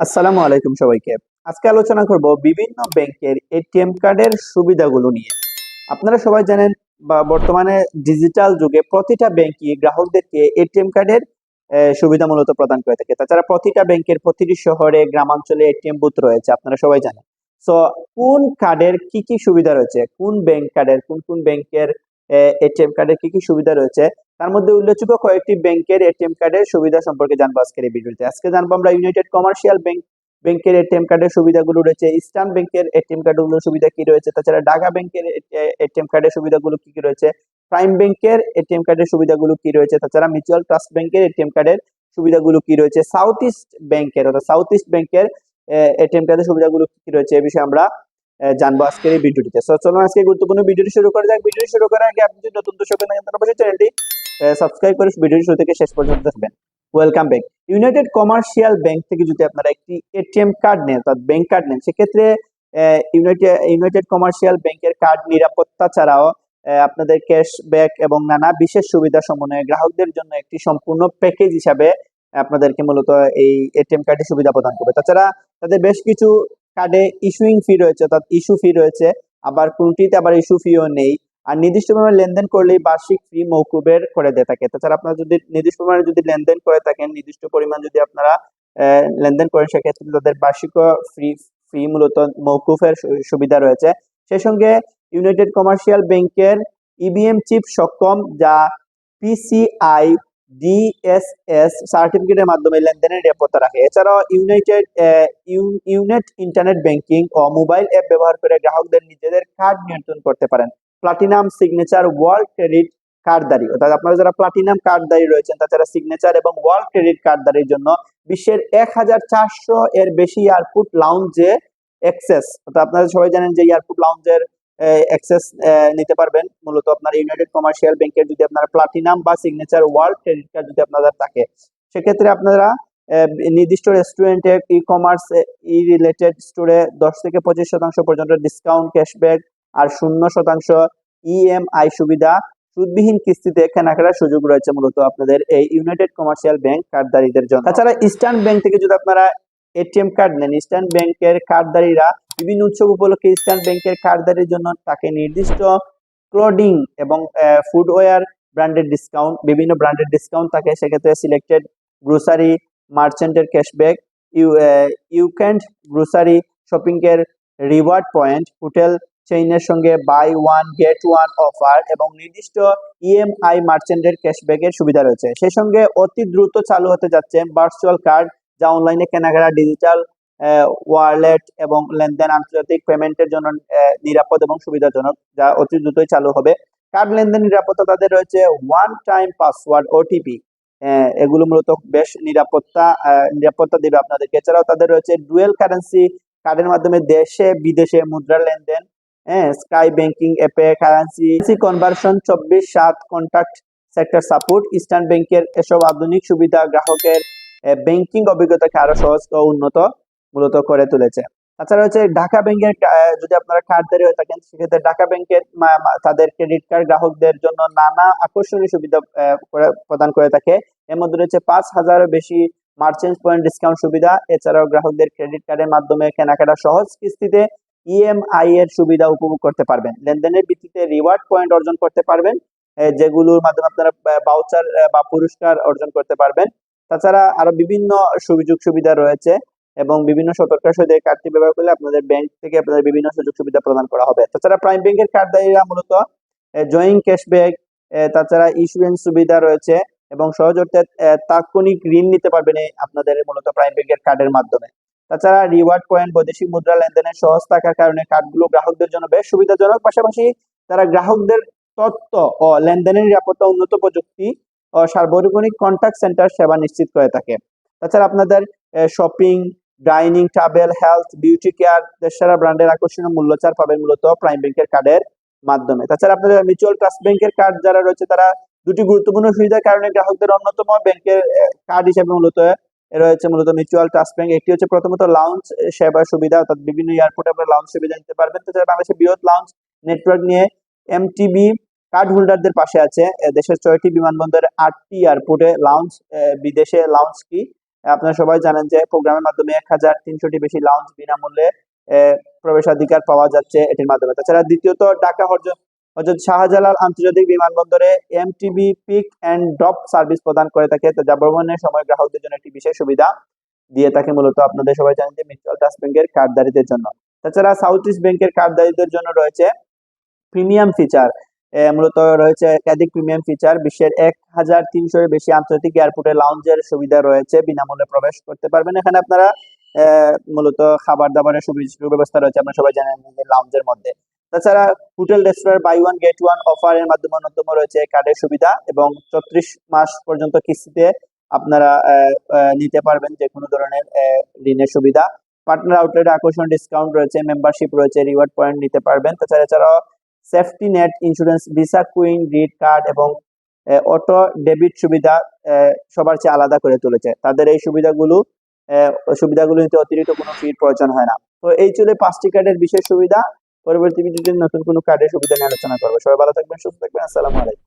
আসসালামু আলাইকুম সবাইকে। আজকে আলোচনা করব বিভিন্ন ব্যাংকের এটিএম কার্ডের সুবিধাগুলো নিয়ে। আপনারা সবাই জানেন, বা বর্তমানে ডিজিটাল যুগে প্রতিটা ব্যাংকই গ্রাহকদেরকে এটিএম কার্ডের সুবিধা মূলত প্রদান করে থাকে। তাছাড়া প্রতিটা ব্যাংকের প্রতিটি শহরে, গ্রামাঞ্চলে এটিএম বুথ রয়েছে, আপনারা সবাই জানেন। সো কোন কার্ডের কি কি সুবিধা রয়েছে? কোন ব্যাংক কার্ডের, কোন কোন ব্যাংকের এটিএম কার্ডের কি কি সুবিধা রয়েছে? তার মধ্যে উল্লেখযোগ্য কয়েকটি ব্যাংকের এটিএম কার্ডের সুবিধা সম্পর্কে জানব আজকের এই ভিডিওতে। আজকে জানব আমরা ইউনাইটেড কমার্শিয়াল ব্যাংক ব্যাংকের এটিএম কার্ডের সুবিধাগুলো রয়েছে। ইস্টার্ন ব্যাংকের এটিএম কার্ডগুলোর সুবিধা কি রয়েছে? তাছাড়া ঢাকা ব্যাংকের এটিএম কার্ডের সুবিধাগুলো কি কি রয়েছে? প্রাইম ব্যাংকের এটিএম কার্ডের সুবিধাগুলো কি রয়েছে? তাছাড়া মিউচুয়াল ট্রাস্ট ব্যাংকের এটিএম কার্ডের সুবিধাগুলো কি রয়েছে? সাউথ ইস্ট ব্যাংকের অর্থাৎ সাউথ ইস্ট ব্যাংকের এটিএম কার্ডের সুবিধাগুলো কি রয়েছে? এ বিষয়ে আমরা জানব আজকের এই ভিডিওটিতে। চলুন আজকে গুরুত্বপূর্ণ ভিডিওটি শুরু করা যাক। ভিডিওটি শুরু করার আগে আপনি যদি নতুন দর্শক চ্যানেলটি সাবস্ক্রাইব করে ভিডিওটি শুরু থেকে শেষ পর্যন্ত দেখবেন। Welcome back United Commercial Bank থেকে যদি আপনারা একটি এটিএম কার্ড নেন, অর্থাৎ ব্যাংক কার্ড নেন, সেক্ষেত্রে ইউনাইটেড ইউনাইটেড কমার্শিয়াল ব্যাংকের কার্ড নিরাপত্তা ছাড়াও আপনাদের ক্যাশব্যাক এবং নানা বিশেষ সুবিধা সমন্বয়ে গ্রাহকদের জন্য একটি সম্পূর্ণ প্যাকেজ হিসাবে আপনাদেরকে মূলত এই এটিএম কার্ডের সুবিধা প্রদান করবে। তাছাড়া তাদের বেশ কিছু কার্ডে ইস্যুইং ফি রয়েছে, অর্থাৎ ইস্যু ফি রয়েছে। আবার কোনটিতে আবার ইস্যু ফিও নেই। আর নির্দিষ্ট পরিমাণে লেনদেন করলেই বার্ষিক ফি মৌকুবের করে দিয়ে থাকে। তাছাড়া আপনারা যদি নির্দিষ্ট পরিমাণে যদি লেনদেন করে থাকেন, নির্দিষ্ট পরিমাণ যদি আপনারা লেনদেন করেন, সেক্ষেত্রে তাদের বার্ষিক ফ্রি ফি মূলত মৌকুফের সুবিধা রয়েছে। সেই সঙ্গে ইউনাইটেড কমার্শিয়াল ব্যাংকের ইবিএম চিপ সক্ষম, যা পিসিআই ডিএসএস সার্টিফিকেটের মাধ্যমে লেনদেনের নিরাপত্তা রাখে। এছাড়াও ইউনাইটেড ইউনেট ইন্টারনেট ব্যাংকিং ও মোবাইল অ্যাপ ব্যবহার করে গ্রাহকদের নিজেদের কার্ড নিয়ন্ত্রণ করতে পারেন। প্লাটিনাম সিগনেচার ওয়ার্ল্ড ক্রেডিট কার্ডধারী অর্থাৎ আপনারা যারা প্লাটিনাম কার্ডধারী রয়েছেন তাছাড়া সিগনেচার এবং ওয়ার্ল্ড ক্রেডিট কার্ডধারীর জন্য বিশ্বের এক হাজার চারশো এর বেশি এয়ারপোর্ট লাউঞ্জে অ্যাক্সেস অর্থাৎ আপনারা সবাই জানেন যে এয়ারপোর্ট লাউঞ্জের অ্যাক্সেস নিতে পারবেন। মূলত আপনার ইউনাইটেড কমার্শিয়াল ব্যাংকের যদি আপনার প্লাটিনাম বা সিগনেচার ওয়ার্ল্ড ক্রেডিট কার্ড যদি আপনাদের থাকে। সেক্ষেত্রে আপনারা নির্দিষ্ট রেস্টুরেন্টে ই কমার্স ই রিলেটেড স্টোরে দশ থেকে পঁচিশ শতাংশ পর্যন্ত ডিসকাউন্ট ক্যাশব্যাক আর শূন্য শতাংশ ইএমআই সুবিধা, সুদবিহীন কিস্তিতে কেনাকাটার সুযোগ রয়েছে মূলত আপনাদের এই ইউনাইটেড কমার্শিয়াল ব্যাংক কার্ডধারীদের জন্য। তাছাড়া ইস্টার্ন ব্যাংক থেকে যদি আপনারা এটিএম কার্ড নেন ইস্টার্ন ব্যাংকের কার্ডধারীরা বিভিন্ন উৎসব উপলক্ষে ইস্টার্ন ব্যাংকের কার্ডধারীর জন্য তাকে নির্দিষ্ট ক্লোডিং এবং ফুডওয়্যার ব্র্যান্ডেড ডিসকাউন্ট বিভিন্ন ব্র্যান্ডেড ডিসকাউন্ট থাকে। সেক্ষেত্রে সিলেক্টেড গ্রোসারি মার্চেন্টের ক্যাশব্যাক ইউ ইউক্যান্ড গ্রোসারি শপিং এর রিওয়ার্ড পয়েন্ট হোটেল চেইনের সঙ্গে buy one get one offer এবং নির্দিষ্ট ইএমআই মার্চেন্টের ক্যাশব্যাকের সুবিধা রয়েছে। সেই সঙ্গে অতি দ্রুত চালু হতে যাচ্ছে ভার্চুয়াল কার্ড যা অনলাইনে কেনাকাটা ডিজিটাল ওয়ালেট এবং লেনদেন, আন্তর্জাতিক পেমেন্টের জন্য নিরাপদ এবং সুবিধাজনক, যা অতি দ্রুতই চালু হবে। কার্ড লেনদেন নিরাপত্তা তাদের রয়েছে ওয়ান টাইম পাসওয়ার্ড ওটিপি এগুলো মূলত বেশ নিরাপত্তা নিরাপত্তা দেবে আপনাদেরকে। এছাড়াও তাদের রয়েছে ডুয়েল কারেন্সি কার্ডের মাধ্যমে দেশে, বিদেশে মুদ্রার লেনদেন হ্যাঁ স্কাই ব্যাংকিং অ্যাপে কারেন্সি কনভার্সন চব্বিশ সাত কন্ট্যাক্ট সেক্টর সাপোর্ট ইস্টার্ন ব্যাংকের এসব আধুনিক সুবিধা গ্রাহকের ব্যাংকিং অভিজ্ঞতাকে আরও সহজ ও উন্নত মূলত করে তুলেছে। তাছাড়া হচ্ছে ঢাকা ব্যাংকের যদি আপনারা কার্ডধারী হয়ে থাকেন, সেক্ষেত্রে ঢাকা ব্যাংকের তাদের ক্রেডিট কার্ড গ্রাহকদের জন্য নানা আকর্ষণীয় সুবিধা প্রদান করে থাকে। এর মধ্যে রয়েছে পাঁচ হাজারের বেশি মার্চেন্ট পয়েন্ট ডিসকাউন্ট সুবিধা। এছাড়াও গ্রাহকদের ক্রেডিট কার্ডের মাধ্যমে কেনাকাটা সহজ কিস্তিতে ইএমআই এর সুবিধা উপভোগ করতে পারবেন। লেনদেনের ভিত্তিতে রিওয়ার্ড পয়েন্ট অর্জন করতে পারবেন। যেগুলোর মাধ্যমে আপনারা বাউচার বা পুরস্কার অর্জন করতে পারবেন। তাছাড়া আরও বিভিন্ন সুযোগ সুবিধা রয়েছে এবং বিভিন্ন সতর্কতার সাথে কার্ডটি ব্যবহার করলে আপনাদের ব্যাংক থেকে আপনাদের বিভিন্ন সুযোগ সুবিধা প্রদান করা হবে। তাছাড়া প্রাইম ব্যাংকের কার্ডধারীরা মূলত জয়িং ক্যাশব্যাক তাছাড়া ইস্যুয়েন্স সুবিধা রয়েছে এবং সহজ অর্থে তাৎক্ষণিক ঋণ নিতে পারবেন আপনাদের মূলত প্রাইম ব্যাংকের কার্ডের মাধ্যমে। তাছাড়া রিওয়ার্ড পয়েন্ট বৈদেশিক মুদ্রা লেনদেনের সহজ থাকার কারণে কার্ডগুলো গ্রাহকদের জন্য বেশ সুবিধাজনক। পাশাপাশি তারা গ্রাহকদের তথ্য ও লেনদেনের নিরাপত্তা উন্নত প্রযুক্তি ও সার্বজনীন কন্ট্যাক্ট সেন্টার সেবা নিশ্চিত করে থাকে। তাছাড়া আপনাদের shopping dining travel health beauty care দেশসেরা ব্র্যান্ডের আকর্ষণীয় মূল্যচার পাবেন মূলত প্রাইম ব্যাংকের কার্ডের মাধ্যমে। তাছাড়া আপনাদের মিউচুয়াল ট্রাস্ট ব্যাংকের কার্ড যারা রয়েছে, তারা দুটি গুরুত্বপূর্ণ সুবিধার কারণে গ্রাহকদের অন্যতম ব্যাংকের কার্ড হিসেবে মূলত রয়েছে মূলত মিউচুয়াল ট্রাস্ট ব্যাংক একটি হচ্ছে প্রথমত লাউঞ্জ সেবা সুবিধা, অর্থাৎ বিভিন্ন এয়ারপোর্টে আপনারা লাউঞ্জ সুবিধা নিতে পারবেন। তাছাড়া বাংলাদেশের বৃহৎ লাউঞ্জ নেটওয়ার্ক নিয়ে এমটিবি কার্ড হোল্ডারদের পাশে আছে দেশের ছয়টি বিমানবন্দরের আটটি এয়ারপোর্টে লাউঞ্জ বিদেশে লাউঞ্জ কি? আপনারা সবাই জানেন যে প্রোগ্রামের মাধ্যমে এক হাজার তিনশোটি বেশি লাউঞ্জ বিনামূল্যে প্রবেশাধিকার পাওয়া যাচ্ছে এটির মাধ্যমে। তাছাড়া দ্বিতীয়ত ঢাকা হজরত শাহজালাল আন্তর্জাতিক বিমানবন্দরে MTB pick and drop service প্রদান করে থাকে। যা ভ্রমণের সময় গ্রাহকদের জন্য একটি বিশেষ সুবিধা দিয়ে থাকে মূলত আপনাদের সবাই জানেন যে মিউচুয়াল ট্রাস্ট ব্যাংকের কার্ডধারীদের জন্য। তাছাড়া সাউথ ইস্ট ব্যাংকের কার্ডধারীদের জন্য রয়েছে প্রিমিয়াম ফিচার। মূলত রয়েছে একাধিক প্রিমিয়াম ফিচার। বিশ্বের এক হাজার তিনশোর বেশি আন্তর্জাতিক এয়ারপোর্টে লাউঞ্জের সুবিধা রয়েছে। বিনামূল্যে প্রবেশ করতে পারবেন। এখানে আপনারা মূলত খাবার দাবারের সুবি- সুব্যবস্থা রয়েছে। আপনারা সবাই জানেন লাউঞ্জের মধ্যে। তাছাড়া hotel restaurant buy one get one offer এর মাধ্যমে অন্যতম রয়েছে কার্ডের সুবিধা এবং চৌত্রিশ মাস পর্যন্ত কিস্তিতে আপনারা নিতে পারবেন যে কোনো ধরনের ঋণের সুবিধা। পার্টনার আউটলেট আকর্ষণ ডিসকাউন্ট রয়েছে মেম্বারশিপ রয়েছে রিওয়ার্ড পয়েন্ট নিতে পারবেন। তাছাড়া এছাড়াও safety net insurance visa queen read card এবং অটো ডেবিট সুবিধা সবার চেয়ে আলাদা করে তুলেছে। তাদের এই সুবিধাগুলো সুবিধাগুলো নিতে অতিরিক্ত কোনো ফির প্রয়োজন হয় না। তো এই ছিল পাঁচটি কার্ডের বিশেষ সুবিধা। পরবর্তী ভিডিওতে নতুন কোনো কার্ডের সুবিধা নিয়ে আলোচনা করব। সবাই ভালো থাকবেন, সুস্থ থাকবেন। আসসালামু আলাইকুম।